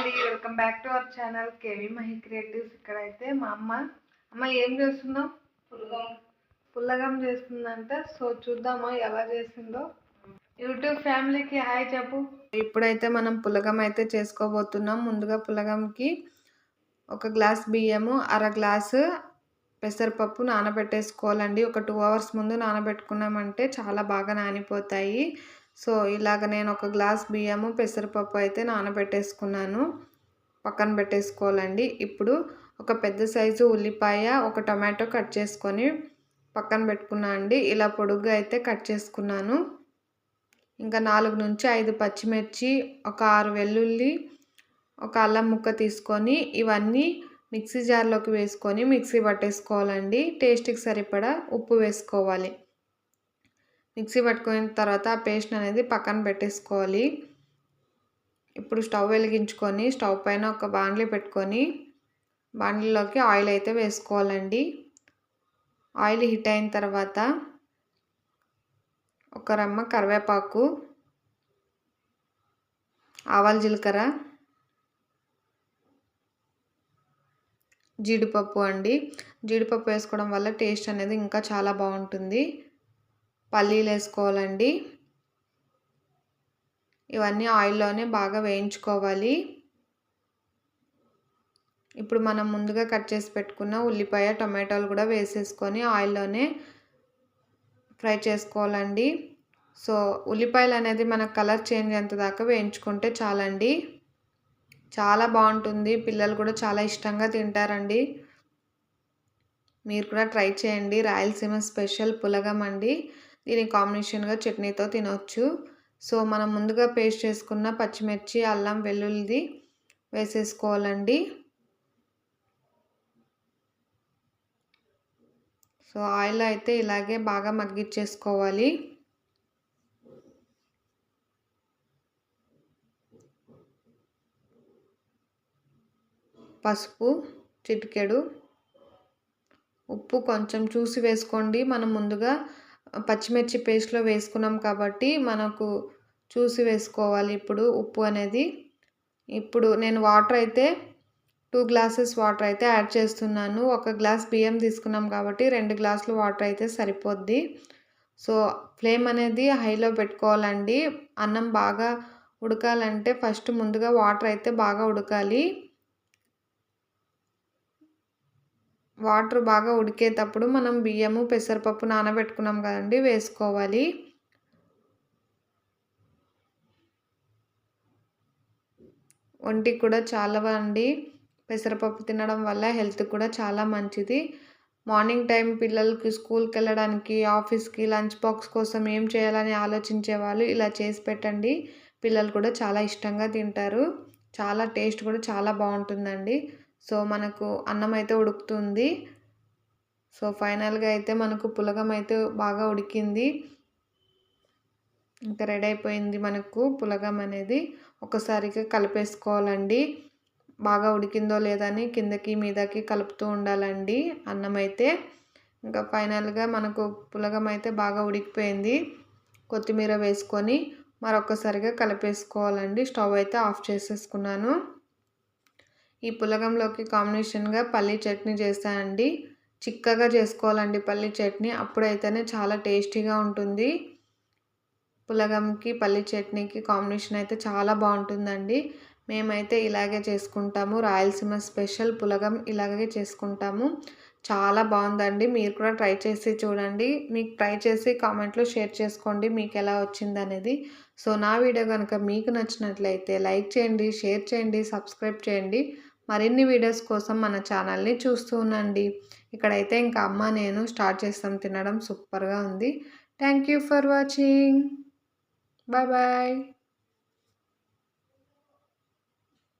అండి. Welcome back to our channel KV Mahi creatives ఇక్కడైతే మా అమ్మ. అమ్మ ఏం చేస్తున్నావు పుల్లగం చేస్తుందంట. సో చూద్దామా ఎలా చేసిందో. యూట్యూబ్ ఫ్యామిలీకి హాయ్ చెప్పు. ఇప్పుడైతే మనం పులగం అయితే చేసుకోబోతున్నాం. ముందుగా పులగంకి ఒక గ్లాస్ బియ్యము అర గ్లాసు పెసరపప్పు నానబెట్టేసుకోవాలండి. ఒక టూ అవర్స్ ముందు నానబెట్టుకున్నామంటే చాలా బాగా నానిపోతాయి. సో ఇలాగ నేను ఒక గ్లాస్ బియ్యము పెసరపప్పు అయితే నానబెట్టేసుకున్నాను. పక్కన పెట్టేసుకోవాలండి. ఇప్పుడు ఒక పెద్ద సైజు ఉల్లిపాయ ఒక టమాటో కట్ చేసుకొని పక్కన పెట్టుకున్నా అండి. ఇలా పొడుగ్గా అయితే కట్ చేసుకున్నాను. ఇంకా నాలుగు నుంచి ఐదు పచ్చిమిర్చి ఒక ఆరు వెల్లుల్లి ఒక అల్లం ముక్క తీసుకొని ఇవన్నీ మిక్సీ జార్లోకి వేసుకొని మిక్సీ పట్టేసుకోవాలండి. టేస్ట్కి సరిపడా ఉప్పు వేసుకోవాలి. మిక్సీ పట్టుకున్న తర్వాత ఆ పేస్ట్ అనేది పక్కన పెట్టేసుకోవాలి. ఇప్పుడు స్టవ్ వెలిగించుకొని స్టవ్ పైన ఒక బాండ్లీ పెట్టుకొని బాండ్లీలోకి ఆయిల్ అయితే వేసుకోవాలండి. ఆయిల్ హీట్ అయిన తర్వాత ఒక రమ్మ కరివేపాకు ఆవాల జీలకర్ర జీడిపప్పు అండి. జీడిపప్పు వేసుకోవడం వల్ల టేస్ట్ అనేది ఇంకా చాలా బాగుంటుంది. పల్లీలు వేసుకోవాలండి ఇవన్నీ ఆయిల్లోనే బాగా వేయించుకోవాలి. ఇప్పుడు మనం ముందుగా కట్ చేసి పెట్టుకున్న ఉల్లిపాయ టొమాటోలు కూడా వేసేసుకొని ఆయిల్లోనే ఫ్రై చేసుకోవాలండి. సో ఉల్లిపాయలు అనేది మన కలర్ చేంజ్ అయ్యేంత దాకా వేయించుకుంటే చాలండి. చాలా బాగుంటుంది. పిల్లలు కూడా చాలా ఇష్టంగా తింటారండి. మీరు కూడా ట్రై చేయండి. రాయలసీమ స్పెషల్ పులగం అండి. దీని కాంబినేషన్గా చట్నీతో తినవచ్చు సో మనం ముందుగా పేస్ట్ చేసుకున్న పచ్చిమిర్చి అల్లం వెల్లుల్లిది వేసేసుకోవాలండి. సో ఆయిల్ అయితే ఇలాగే బాగా మగ్గిచ్చేసుకోవాలి. పసుపు చిటికెడు ఉప్పు కొంచెం చూసి వేసుకోండి. మనం ముందుగా పచ్చిమిర్చి పేస్ట్లో వేసుకున్నాం కాబట్టి మనకు చూసి వేసుకోవాలి ఇప్పుడు ఉప్పు అనేది. ఇప్పుడు నేను వాటర్ అయితే టూ గ్లాసెస్ వాటర్ అయితే యాడ్ చేస్తున్నాను. ఒక గ్లాస్ బియ్యం తీసుకున్నాం కాబట్టి రెండు గ్లాసులు వాటర్ అయితే సరిపోద్ది. సో ఫ్లేమ్ అనేది హైలో పెట్టుకోవాలండి. అన్నం బాగా ఉడకాలంటే ఫస్ట్ ముందుగా వాటర్ అయితే బాగా ఉడకాలి. వాటర్ బాగా ఉడికేటప్పుడు మనం బియ్యము పెసరపప్పు నానబెట్టుకున్నాం కదండి వేసుకోవాలి. ఒంటికి కూడా చాలా అండి. పెసరపప్పు తినడం వల్ల హెల్త్ కూడా చాలా మంచిది. మార్నింగ్ టైం పిల్లలకి స్కూల్కి వెళ్ళడానికి ఆఫీస్కి లంచ్ బాక్స్ కోసం ఏం చేయాలని ఆలోచించే వాళ్ళు ఇలా చేసి పెట్టండి. పిల్లలు కూడా చాలా ఇష్టంగా తింటారు. చాలా టేస్ట్ కూడా చాలా బాగుంటుందండి. సో మనకు అన్నం అయితే ఉడుకుతుంది. సో ఫైనల్గా అయితే మనకు పులగం అయితే బాగా ఉడికింది. ఇంకా రెడీ అయిపోయింది మనకు పులగం అనేది. ఒకసారిగా కలిపేసుకోవాలండి. బాగా ఉడికిందో లేదని కిందకి మీదకి కలుపుతూ ఉండాలండి అన్నం అయితే ఇంకా ఫైనల్గా మనకు పులగం అయితే బాగా ఉడికిపోయింది. కొత్తిమీర వేసుకొని మరొకసారిగా కలిపేసుకోవాలండి. స్టవ్ అయితే ఆఫ్ చేసేసుకున్నాను. ఈ పులగంలోకి కాంబినేషన్గా పల్లీ చట్నీ చేస్తానండి. చిక్కగా చేసుకోవాలండి పల్లీ చట్నీ. అప్పుడైతేనే చాలా టేస్టీగా ఉంటుంది. పులగంకి పల్లీ చట్నీకి కాంబినేషన్ అయితే చాలా బాగుంటుందండి. మేమైతే ఇలాగే చేసుకుంటాము. రాయలసీమ స్పెషల్ పులగం ఇలాగే చేసుకుంటాము. చాలా బాగుందండి. మీరు కూడా ట్రై చేసి చూడండి. మీకు ట్రై చేసి కామెంట్లో షేర్ చేసుకోండి మీకు ఎలా వచ్చింది అనేది సో నా వీడియో కనుక మీకు నచ్చినట్లయితే లైక్ చేయండి షేర్ చేయండి సబ్స్క్రైబ్ చేయండి. మరిన్ని వీడియోస్ కోసం మన ఛానల్ని చూస్తూ ఉండండి. ఇక్కడైతే ఇంకా అమ్మ నేను స్టార్ట్ చేస్తాం. తినడం సూపర్గా ఉంది. Thank you for watching. Bye bye.